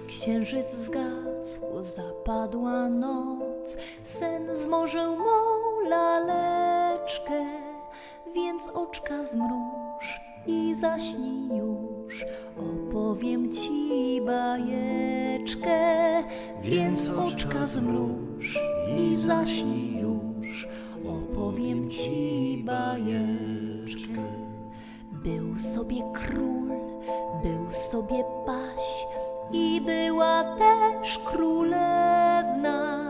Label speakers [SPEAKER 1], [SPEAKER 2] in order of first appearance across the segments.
[SPEAKER 1] księżyc zgasł, zapadła noc, sen zmorzył mą laleczkę, więc oczka zmruż i zaśnij już. Opowiem ci bajeczkę, więc oczka zmruż i zaśnij już. Opowiem ci bajeczkę. Był sobie król, był sobie paś i była też królewna.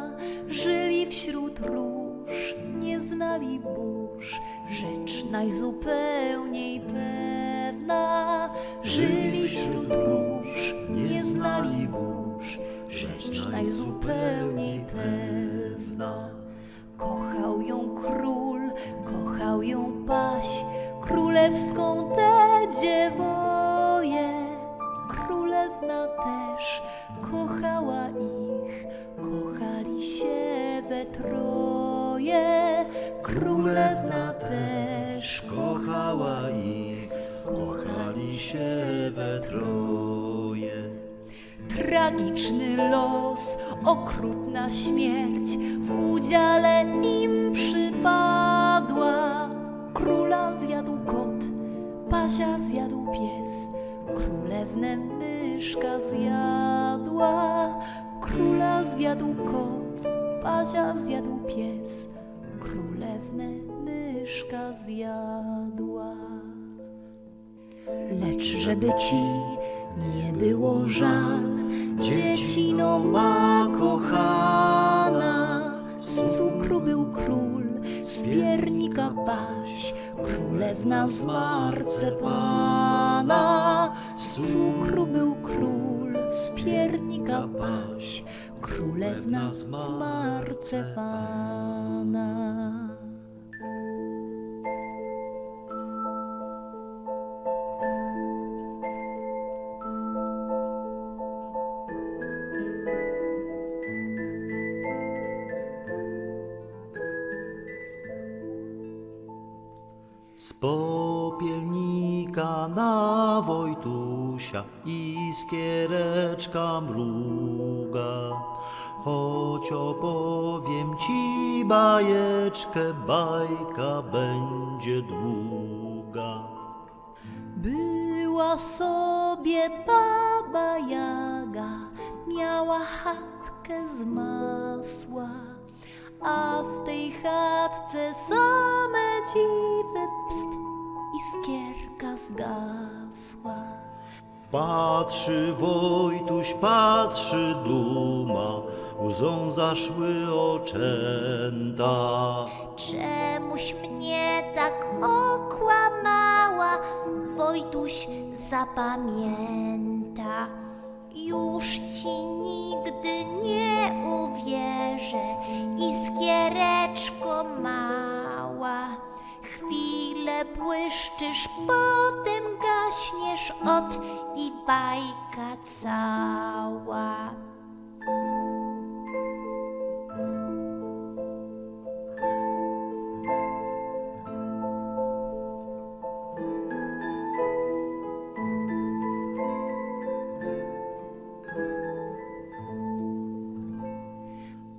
[SPEAKER 1] Żyli wśród róż, nie znali burz, rzecz najzupełniej pewna. Żyli wśród róż, nie znali burz, rzecz najzupełniej pewna. Kochał ją król, kochał ją paś, królewską tę dziewoję. Królewna też kochała ich, kochali się we troje. Królewna też
[SPEAKER 2] kochała ich, kochali się we troje.
[SPEAKER 1] Tragiczny los, okrutna śmierć w udziale im przypadła. Króla zjadł kot, pasia zjadł pies, królewnę myszka zjadła. Króla zjadł kot, pasia zjadł pies, królewnę myszka zjadła. Lecz żeby ci nie było żal, dziecino ma kochana. Z cukru był król, z piernika paś, królewna z marcepana. Cukru był król, z piernika paś, królewna z marcepana.
[SPEAKER 2] Z popielnika na Wojtusia iskiereczka mruga. Choć opowiem ci bajeczkę, bajka będzie długa.
[SPEAKER 1] Była sobie baba Jaga, miała chatkę z masła, a w tej chatce same dziwy pst, iskierka zgasła.
[SPEAKER 2] Patrzy Wojtuś, patrzy duma, łzą zaszły oczęta.
[SPEAKER 3] Czemuś mnie tak okłamała, Wojtuś zapamięta. Już ci nigdy nie uwierzę, iskiereczko mała. Błyszczysz, potem gaśniesz od i bajka cała.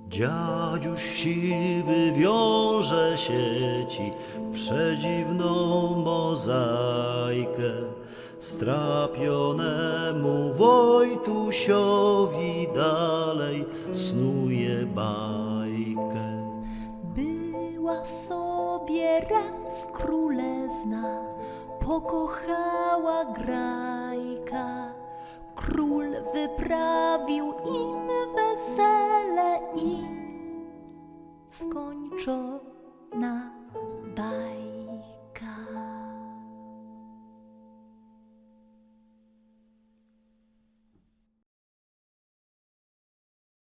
[SPEAKER 2] Dziadziuś siwy wiąże sieci w przedziwną mozaikę. Strapionemu Wojtusiowi dalej snuje bajkę.
[SPEAKER 1] Była sobie raz królewna, pokochała grajka. Król wyprawił im bajka.